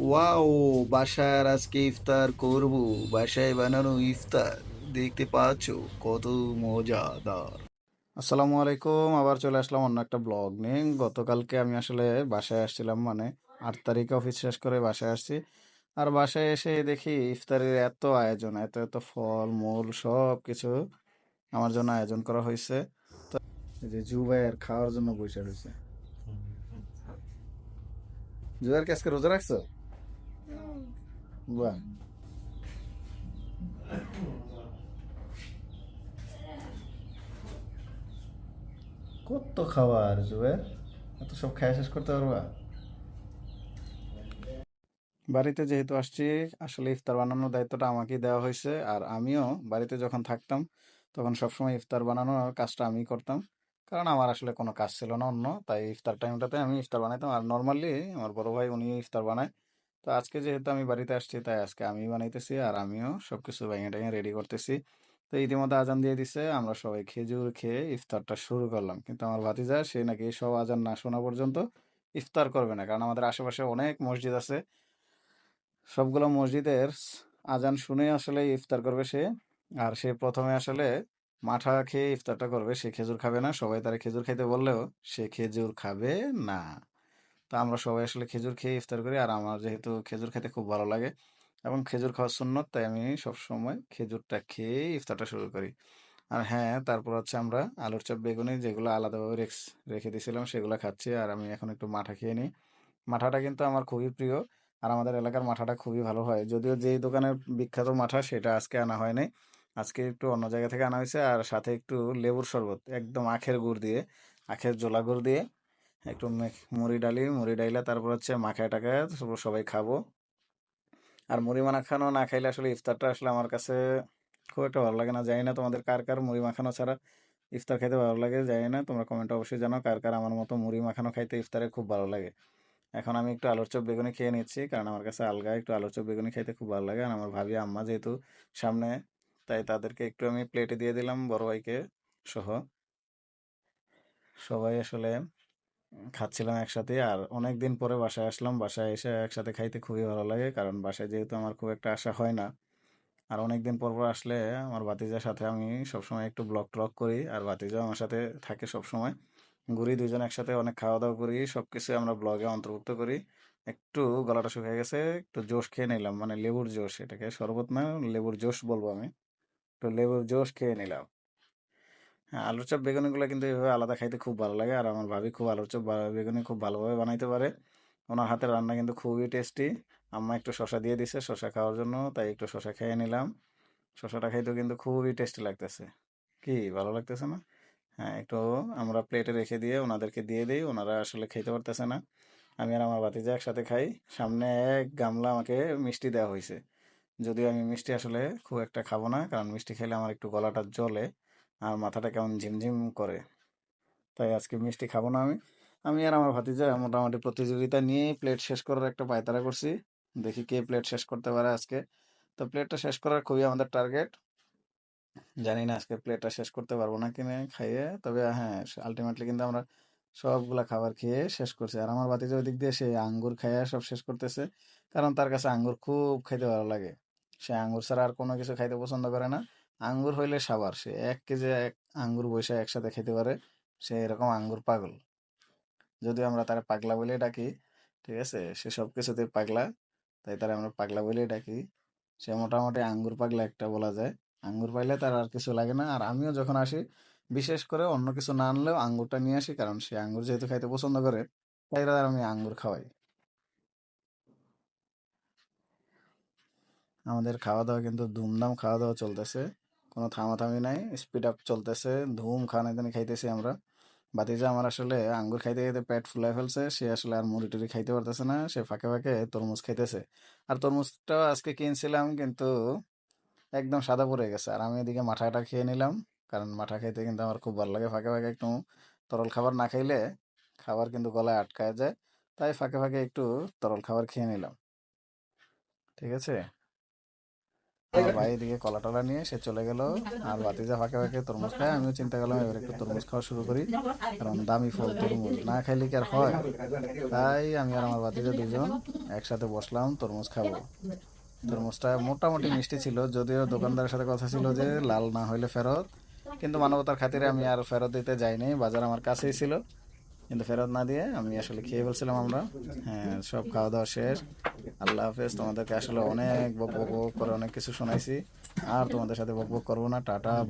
Wow বাসার আজকে ইফতার করব। বাসায় বানানো ইফতার দেখতে পাচ্ছ? কত মজাদার। আসসালামু আলাইকুম আবার চলে আসলাম অন্য একটা ব্লগ নিয়ে। গতকালকে আমি আসলে বাসায় আসছিলাম মানে আট তারিখে অফিস শেষ করে বাসায় আসছি। আর বাসায় এসে দেখি ইফতারের এত আয়োজন এত এত ফল মূল সব কিছু আমার জন্য আয়োজন করা হয়েছে। তো এই যে জুবাইয়ের খাওয়ার জন্য বসে রয়েছে। জুবাইয়ের কি আজকে রোজা রাখছো? বাহ কত খাবার, জুবের? এত সব খাই শেষ করতে পারবা বাড়িতে যেহেতু আসছি, আসলে ইফতার বানানোর দায়িত্বটা আমাকেই দেওয়া হয়েছে, আর আমিও বাড়িতে যখন থাকতাম, তখন সবসময় ইফতার বানানোর কাজটা আমি করতাম, কারণ আমার আসলে কোনো কাজ ছিল না অন্য, তাই ইফতার টাইমটাতে আমি ইফতার বানাইতাম, আর নর্মালি আমার বড় ভাই উনি ইফতার বানায় তো আজকে যেহেতু আমি বাড়িতে আসছি, তাই আজকে আমি বানাইতেছি আর আমিও সবকিছু ভেঙে টেঙে রেডি করতেছি। তো ইতিমধ্যে আজান দিয়ে দিছে, আমরা সবাই খেজুর খেয়ে ইফতারটা শুরু করলাম। কিন্তু আমার ভাতিজা, সে নাকি সব আজান না শোনা পর্যন্ত ইফতার করবে না। কারণ আমাদের আশেপাশে অনেক মসজিদ আছে। সবগুলো মসজিদের আজান শুনে আসলে ইফতার করবে সে। আর সে প্রথমে আসলে মাঠা খেয়ে ইফতারটা করবে। সে খেজুর খাবে না। সবাই তারা খেজুর খাইতে বললেও সে খেজুর খাবে না। তা আমরা সবাই আসলে খেজুর খেয়ে ইফতার করি। আর আমার যেহেতু খেজুর খেতে খুব ভালো লাগে এবং খেজুর খাওয়ার সুন্নত, তাই আমি সবসময় খেজুরটা খেয়ে ইফতারটা শুরু করি। আর হ্যাঁ তারপর হচ্ছে আমরা আলুর চপ, বেগুনি যেগুলো আলাদাভাবে রেখে রেখে দিয়েছিলাম সেগুলো খাচ্ছি। আর আমি এখন একটু মাঠা খেয়ে নিই। মাঠাটা কিন্তু আমার খুবই প্রিয় আর আমাদের এলাকার মাঠাটা খুবই ভালো হয়। যদিও যেই দোকানের বিখ্যাত মাঠা সেটা আজকে আনা হয়নি আজকে একটু অন্য জায়গা থেকে আনা হয়েছে। আর সাথে একটু লেবুর শরবত, একদম আখের গুড় দিয়ে, আখের জোলা গুড় দিয়ে একটু মুড়ি ডালি, মুড়ি ডাইলা, তারপর হচ্ছে মাখায় টাকায় তারপর সবাই খাব। আর মুড়ি মাখানো না খাইলে আসলে ইফতারটা আসলে আমার কাছে খুব একটা ভালো লাগে না। জানি না তোমাদের কার কার মুড়ি মাখানো ছাড়া ইফতার খাইতে ভালো লাগে, জানি না। তোমরা কমেন্টে অবশ্যই জানাও কার কার আমার মতো মুড়ি মাখানো খাইতে ইফতারে খুব ভালো লাগে। এখন আমি একটু আলুর চপ বেগুনি খেয়ে নিচ্ছি, কারণ আমার কাছে আলগা একটু আলুর চপ বেগুনি খাইতে খুব ভালো লাগে। আর আমার ভাবি আম্মা যেহেতু সামনে, তাই তাদেরকে একটু আমি প্লেটে দিয়ে দিলাম, বড় ভাইকে সহ। সবাই আসলে খাচ্ছিলাম একসাথে আর অনেক দিন পরে বাসায় আসলাম। বাসায় এসে একসাথে খাইতে খুবই ভালো লাগে কারণ বাসায় যেহেতু আমার খুব একটা আশা হয় না। আর অনেক দিন পর পর আসলে আমার ভাতিজার সাথে আমি সবসময় একটু ব্লগ ট্লগ করি আর ভাতিজাও আমার সাথে থাকে সবসময়। ঘুরি দুজন একসাথে অনেক খাওয়া দাওয়া করি সব কিছু আমরা ব্লগে অন্তর্ভুক্ত করি। একটু গলাটা শুকিয়ে গেছে, একটু জোশ খেয়ে নিলাম মানে লেবুর জোশ এটাকে, শরবত না, লেবুর জোশ বলব আমি। তো লেবুর জোশ খেয়ে নিলাম। হ্যাঁ আলুর চপ, বেগুনিগুলো কিন্তু এইভাবে আলাদা খাইতে খুব ভালো লাগে। আর আমার ভাবি খুব আলুর চপ বেগুনি খুব ভালোভাবে বানাইতে পারে। ওনার হাতের রান্না কিন্তু খুবই টেস্টি আম্মা একটু শশা দিয়ে দিছে শশা খাওয়ার জন্য, তাই একটু শশা খেয়ে নিলাম। শশাটা খাইতেও কিন্তু খুবই টেস্টি লাগতেছে। কি, ভালো লাগতেছে না? হ্যাঁ একটু আমরা প্লেটে রেখে দিয়ে ওনাদেরকে দিয়ে দিই, ওনারা আসলে খেতে পারতেছে না। আমি আর আমার ভাতিজা একসাথে খাই। সামনে এক গামলা আমাকে মিষ্টি দেওয়া হয়েছে যদিও আমি মিষ্টি আসলে খুব একটা খাব না, কারণ মিষ্টি খেলে আমার একটু গলাটা জ্বলে। আর মাথাটা কেমন ঝিমঝিম করে। তাই আজকে মিষ্টি খাব না আমি। আমি আর আমার ভাতিজা মোটামুটি প্রতিযোগিতা নিয়ে প্লেট শেষ করার একটা পায়তারা করছি। দেখি কে প্লেট শেষ করতে পারে আজকে। তো প্লেটটা শেষ করার খুবই আমাদের টার্গেট জানি না আজকে প্লেটটা শেষ করতে পারব না কিনে খাইয়ে। তবে হ্যাঁ আলটিমেটলি কিন্তু আমরা সবগুলা খাবার খেয়ে শেষ করছি। আর আমার ভাতিজা ওই দিক দিয়ে সে আঙ্গুর খাইয়া সব শেষ করতেছে। কারণ তার কাছে আঙ্গুর খুব খাইতে ভালো লাগে। সে আঙ্গুর ছাড়া আর কোনো কিছু খাইতে পছন্দ করে না। আঙ্গুর হইলে সাবার। সে এক কেজি এক আঙ্গুর বসে একসাথে খেতে পারে, সে এরকম আঙ্গুর পাগল। যদি আমরা তারা পাগলা বলেই ডাকি, ঠিক আছে? সে সব কিছুতেই পাগলা, তাই তারা আমরা পাগলা বলেই ডাকি। সে মোটামুটি আঙ্গুর পাগলা একটা বলা যায়। আঙ্গুর পাইলে তার আর কিছু লাগে না। আর আমিও যখন আসি, বিশেষ করে অন্য কিছু না আনলেও আঙ্গুরটা নিয়ে আসি, কারণ সে আঙ্গুর যেহেতু খাইতে পছন্দ করে, তাই তার আমি আঙ্গুর খাওয়াই। আমাদের খাওয়া দাওয়া কিন্তু ধুমধাম খাওয়া দাওয়া চলতেছে। কোনো থামাথামি নাই স্পিড আপ চলতেছে, ধুম খানাদানি খাইতেছি আমরা। ভাতিজা আমার আসলে আঙ্গুর খাইতে খাইতে পেট ফুলাই ফেলছে, সে আসলে আর মুড়ি টুড়ি খাইতে পারতেছে না, সে ফাঁকে ফাঁকে তরমুজ খাইতেছে। আর তরমুজটাও আজকে কিনছিলাম, কিন্তু একদম সাদা পড়ে গেছে। আর আমি এদিকে মাঠাটা খেয়ে নিলাম, কারণ মাঠা খাইতে কিন্তু আমার খুব ভালো লাগে ফাঁকে ফাঁকে একটু। তরল খাবার না খাইলে খাবার কিন্তু গলায় আটকায় যায়, তাই ফাঁকে ফাঁকে একটু তরল খাবার খেয়ে নিলাম। ঠিক আছে? আমার ভাই এদিকে কলা টলা নিয়ে সে চলে গেল। আর বাতিজা ফাঁকে ফাঁকে তরমুজ খায়। আমিও চিন্তা করলাম এবার একটু তরমুজ খাওয়া শুরু করি। কারণ দামি ফল তরমুজ না খাইলে কি আর হয়? তাই আমি আর আমার বাতিজা দুজন একসাথে বসলাম, তরমুজ খাব। তরমুজটা মোটামুটি মিষ্টি ছিল। যদিও দোকানদারের সাথে কথা ছিল যে লাল না হইলে ফেরত। কিন্তু মানবতার খাতিরে আমি আর ফেরত দিতে যাইনি। বাজার আমার কাছেই ছিল। কিন্তু ফেরত না দিয়ে আমি আসলে খেয়ে বলছিলাম আমরা। হ্যাঁ সব খাওয়া দাওয়া শেষ। আল্লাহ হাফেজ, তোমাদেরকে আসলে অনেক বক বক করে অনেক কিছু শোনাইছি। আর তোমাদের সাথে বক বক করব না। টাটা।